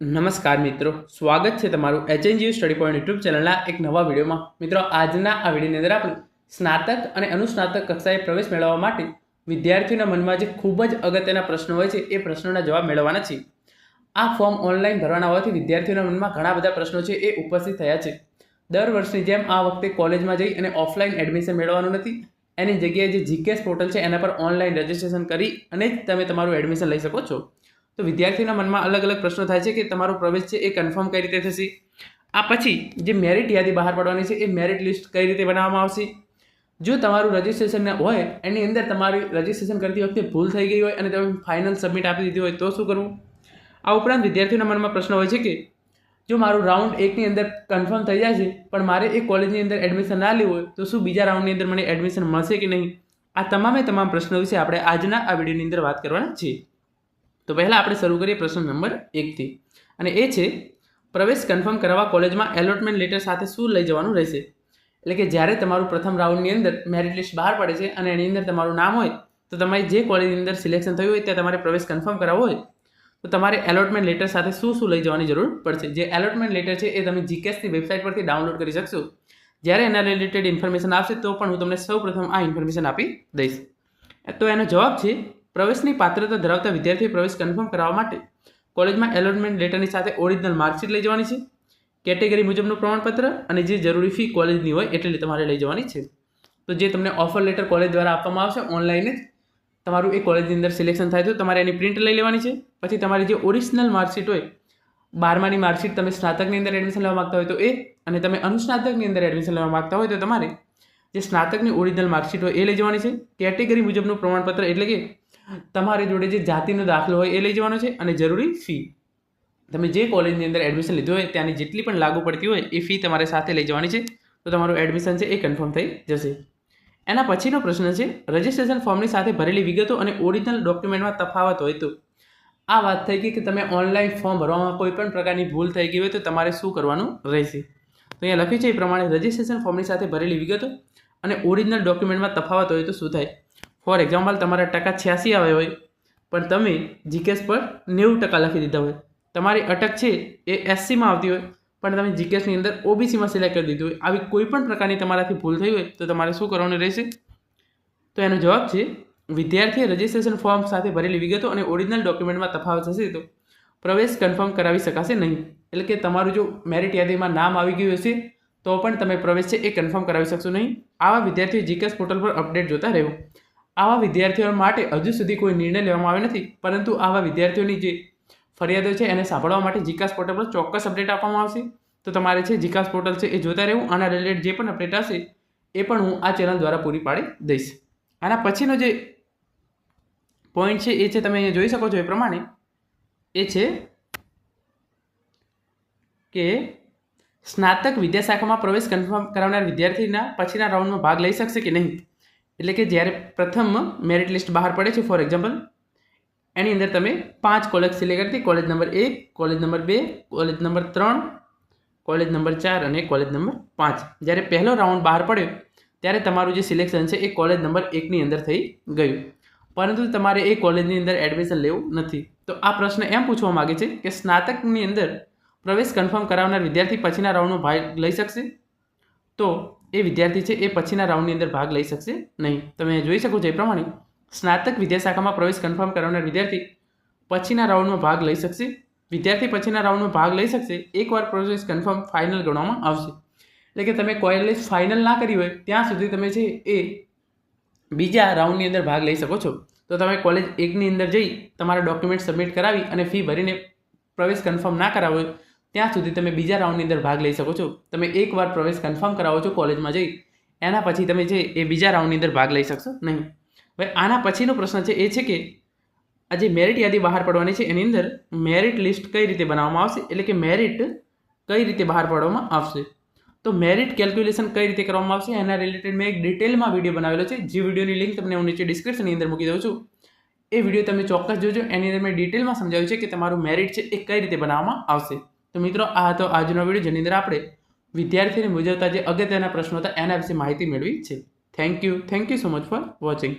નમસ્કાર મિત્રો, સ્વાગત છે તમારું એચએનજીયુ સ્ટડી પોઈન્ટ યુટ્યુબ ચેનલના એક નવા વિડીયોમાં. મિત્રો, આજના આ વિડીયોની અંદર આપણે સ્નાતક અને અનુસ્નાતક કક્ષાએ પ્રવેશ મેળવવા માટે વિદ્યાર્થીઓના મનમાં જે ખૂબ જ અગત્યના પ્રશ્નો હોય છે, એ પ્રશ્નોના જવાબ મેળવવાના છે આ ફોર્મ ઓનલાઈન ભરવાના હોવાથી વિદ્યાર્થીઓના મનમાં ઘણા બધા પ્રશ્નો છે, એ ઉપસ્થિત થયા છે. દર વર્ષની જેમ આ વખતે કોલેજમાં જઈ અને ઓફલાઈન એડમિશન મેળવવાનું નથી. એની જગ્યાએ જે જીકેએસ પોર્ટલ છે, એના પર ઓનલાઈન રજિસ્ટ્રેશન કરી અને જ તમે તમારું એડમિશન લઈ શકો છો. તો વિદ્યાર્થીના મનમાં અલગ અલગ પ્રશ્નો થાય છે કે તમારો પ્રવેશ છે એ કન્ફર્મ કઈ રીતે થશે? આ પછી જે મેરિટ યાદી બહાર પાડવાની છે એ મેરિટ લિસ્ટ કઈ રીતે બનાવવામાં આવશે? જો તમારું રજિસ્ટ્રેશન હોય, એની અંદર તમારી રજિસ્ટ્રેશન કરતી વખતે ભૂલ થઈ ગઈ હોય અને તમે ફાઇનલ સબમિટ આપી દીધી હોય તો શું કરવું? આ ઉપરાંત વિદ્યાર્થીઓના મનમાં પ્રશ્ન હોય છે કે, જો મારું રાઉન્ડ એકની અંદર કન્ફર્મ થઈ જાય છે, પણ મારે એ કોલેજની અંદર એડમિશન ના લેવું હોય, તો શું બીજા રાઉન્ડની અંદર મને એડમિશન મળશે કે નહીં? આ તમામે તમામ પ્રશ્નો વિશે આપણે આજના આ વિડીયોની અંદર વાત કરવાના છીએ. તો પહેલાં આપણે શરૂ કરીએ પ્રશ્ન નંબર એકથી. અને એ છે, પ્રવેશ કન્ફર્મ કરાવવા કોલેજમાં એલોટમેન્ટ લેટર સાથે શું લઈ જવાનું રહેશે? એટલે કે જ્યારે તમારું પ્રથમ રાઉન્ડની અંદર મેરિટ લિસ્ટ બહાર પડે છે અને એની અંદર તમારું નામ હોય, તો તમારી જે કોલેજની અંદર સિલેક્શન થયું હોય, ત્યાં તમારે પ્રવેશ કન્ફર્મ કરાવવો હોય, તો તમારે એલોટમેન્ટ લેટર સાથે શું શું લઈ જવાની જરૂર પડશે? જે એલોટમેન્ટ લેટર છે એ તમે જીકેસની વેબસાઇટ પરથી ડાઉનલોડ કરી શકશો. જ્યારે એના રિલેટેડ ઇન્ફોર્મેશન આવશે, તો પણ હું તમને સૌ પ્રથમ આ ઇન્ફોર્મેશન આપી દઈશ. તો એનો જવાબ છે પ્રવેશની પાત્રતા ધરાવતા વિદ્યાર્થીએ પ્રવેશ કન્ફર્મ કરાવવા માટે કોલેજમાં એલોટમેન્ટ લેટરની સાથે ઓરિજિનલ માર્કશીટ લઈ જવાની છે. કેટેગરી મુજબનું પ્રમાણપત્ર અને જે જરૂરી ફી કોલેજની હોય એટલે તમારે લઈ જવાની છે. તો જે તમને ઓફર લેટર કોલેજ દ્વારા આપવામાં આવશે ઓનલાઈન જ તમારું એ કોલેજની અંદર સિલેક્શન થાય તો તમારે એની પ્રિન્ટ લઈ લેવાની છે. પછી તમારી જે ઓરિજિનલ માર્કશીટ હોય, બારમાની માર્કશીટ તમે સ્નાતકની અંદર એડમિશન લેવા માગતા હોય તો એ અને તમે અનુસ્નાતકની અંદર એડમિશન લેવા માગતા હોય તો તમારે જે સ્નાતકની ઓરિજિનલ માર્કશીટ હોય એ લઈ જવાની છે. કેટેગરી મુજબનું પ્રમાણપત્ર એટલે કે તમારી જોડે જે જાતિનો દાખલો હોય એ લઈ જવાનો છે અને જરૂરી ફી તમે જે કોલેજની અંદર એડમિશન લીધું હોય ત્યાંની જેટલી પણ લાગુ પડતી હોય એ ફી તમારે સાથે લઈ જવાની છે. તો તમારું એડમિશન છે એ કન્ફર્મ થઈ જશે. એના પછીનો પ્રશ્ન છે રજિસ્ટ્રેશન ફોર્મની સાથે ભરેલી વિગતો અને ઓરિજિનલ ડોક્યુમેન્ટમાં તફાવત હોય તો. આ વાત થઈ ગઈ કે તમે ઓનલાઈન ફોર્મ ભરવામાં કોઈ પણ પ્રકારની ભૂલ થઈ ગઈ હોય તો તમારે શું કરવાનું રહેશે? તો અહીંયા લખ્યું છે એ પ્રમાણે રજિસ્ટ્રેશન ફોર્મની સાથે ભરેલી વિગતો અને ઓરિજિનલ ડોક્યુમેન્ટમાં તફાવત હોય તો શું થાય? ફોર એક્ઝામ્પલ તમારા ટકા છ્યાસી આવ્યા હોય, પણ તમે જીકેસ પર નેવું ટકા લખી દીધા હોય. તમારી અટક છે એ એસસીમાં આવતી હોય, પણ તમે જીકેસની અંદર ઓબીસીમાં સિલેક્ટ કરી દીધું હોય. આવી કોઈ પણ પ્રકારની તમારાથી ભૂલ થઈ હોય, તો તમારે શું કરવાનું રહેશે? તો એનો જવાબ છે, વિદ્યાર્થીએ રજિસ્ટ્રેશન ફોર્મ સાથે ભરેલી વિગતો અને ઓરિજિનલ ડોક્યુમેન્ટમાં તફાવત હશે તો પ્રવેશ કન્ફર્મ કરાવી શકાશે નહીં. એટલે કે તમારું જો મેરિટ યાદીમાં નામ આવી ગયું હશે, તો પણ તમે પ્રવેશ છે એ કન્ફર્મ કરાવી શકશો નહીં. આવા વિદ્યાર્થીઓ જીકેસ પોર્ટલ પર અપડેટ જોતા રહેવું. આવા વિદ્યાર્થીઓ માટે હજુ સુધી કોઈ નિર્ણય લેવામાં આવ્યો નથી, પરંતુ આવા વિદ્યાર્થીઓની જે ફરિયાદો છે એને સાંભળવા માટે જીકાસ પોર્ટલ પર ચોક્કસ અપડેટ આપવામાં આવશે. તો તમારે છે જીકાસ પોર્ટલ છે એ જોતા રહેવું, આના રિલેટેડ જે પણ અપડેટ હશે, એ પણ હું આ ચેનલ દ્વારા પૂરી પાડી દઈશ. આના પછીનો જે પોઈન્ટ છે એ છે તમે અહીંયા જોઈ શકો છો એ પ્રમાણે, એ છે કે સ્નાતક વિદ્યાશાખામાં પ્રવેશ કન્ફર્મ કરાવનાર વિદ્યાર્થીના પછીના રાઉન્ડમાં ભાગ લઈ શકશે કે નહીં? એટલે કે જ્યારે પ્રથમ મેરિટ લિસ્ટ બહાર પડે છે ફોર એક્ઝામ્પલ એની અંદર તમે પાંચ કોલેજ સિલેક્ટ કરતી કોલેજ નંબર એક કોલેજ નંબર બે કોલેજ નંબર ત્રણ કોલેજ નંબર ચાર અને કોલેજ નંબર પાંચ. જ્યારે પહેલો રાઉન્ડ બહાર પડ્યો, ત્યારે તમારું જે સિલેક્શન છે એ કોલેજ નંબર એકની અંદર થઈ ગયું. પરંતુ તમારે એ કોલેજની અંદર એડમિશન લેવું નથી. તો આ પ્રશ્ન એમ પૂછવા માગે છે કે સ્નાતકની અંદર પ્રવેશ કન્ફર્મ કરાવનાર વિદ્યાર્થી પછીના રાઉન્ડમાં ભાગ લઈ શકશે? તો એ વિદ્યાર્થી છે, એ પછીના રાઉન્ડની અંદર ભાગ લઈ શકશે નહીં. તમે જોઈ શકો છો એ પ્રમાણે સ્નાતક વિદ્યાશાખામાં પ્રવેશ કન્ફર્મ કરાવનાર વિદ્યાર્થી પછીના રાઉન્ડમાં ભાગ લઈ શકશે. વિદ્યાર્થી પછીના રાઉન્ડમાં ભાગ લઈ શકશે. એકવાર પ્રોસેસ કન્ફર્મ ફાઇનલ ગણવામાં આવશે. એટલે કે તમે કોલેજ ફાઇનલ ના કરી હોય, ત્યાં સુધી તમે છે એ બીજા રાઉન્ડની અંદર ભાગ લઈ શકો છો. તો તમે કોલેજ એકની અંદર જઈ તમારા ડોક્યુમેન્ટ સબમિટ કરાવી અને ફી ભરીને પ્રવેશ કન્ફર્મ ના કરાવો ત્યાં સુધી તમે બીજા રાઉન્ડની અંદર ભાગ લઈ શકો છો. તમે એકવાર પ્રવેશ કન્ફર્મ કરાવો છો કોલેજમાં જઈ, એના પછી તમે જે એ બીજા રાઉન્ડની અંદર ભાગ લઈ શકશો, નહીં? હવે આના પછીનો પ્રશ્ન છે એ છે કે, આ જે મેરિટ યાદી બહાર પાડવાની છે એની અંદર મેરિટ લિસ્ટ કઈ રીતે બનાવવામાં આવશે? એટલે કે મેરિટ કઈ રીતે બહાર પાડવામાં આવશે? તો મેરિટ કેલ્ક્યુલેશન કઈ રીતે કરવામાં આવશે? એના રિલેટેડ મેં એક ડિટેલમાં વીડિયો બનાવેલો છે. જે વિડીયોની લિંક તમને હું નીચે ડિસ્ક્રિપ્શનની અંદર મૂકી દઉં છું. એ વીડિયો તમે ચોક્કસ જોજો. એની અંદર મેં ડિટેલમાં સમજાવ્યું છે કે તમારું મેરિટ છે એ કઈ રીતે બનાવવામાં આવશે. તો મિત્રો, આ હતો આજનો વીડિયો જેની અંદર આપણે વિદ્યાર્થીને મૂંઝવતા જે અગત્યના પ્રશ્નો હતા, એના વિશે માહિતી મેળવી છે. Thank you thank you so much for watching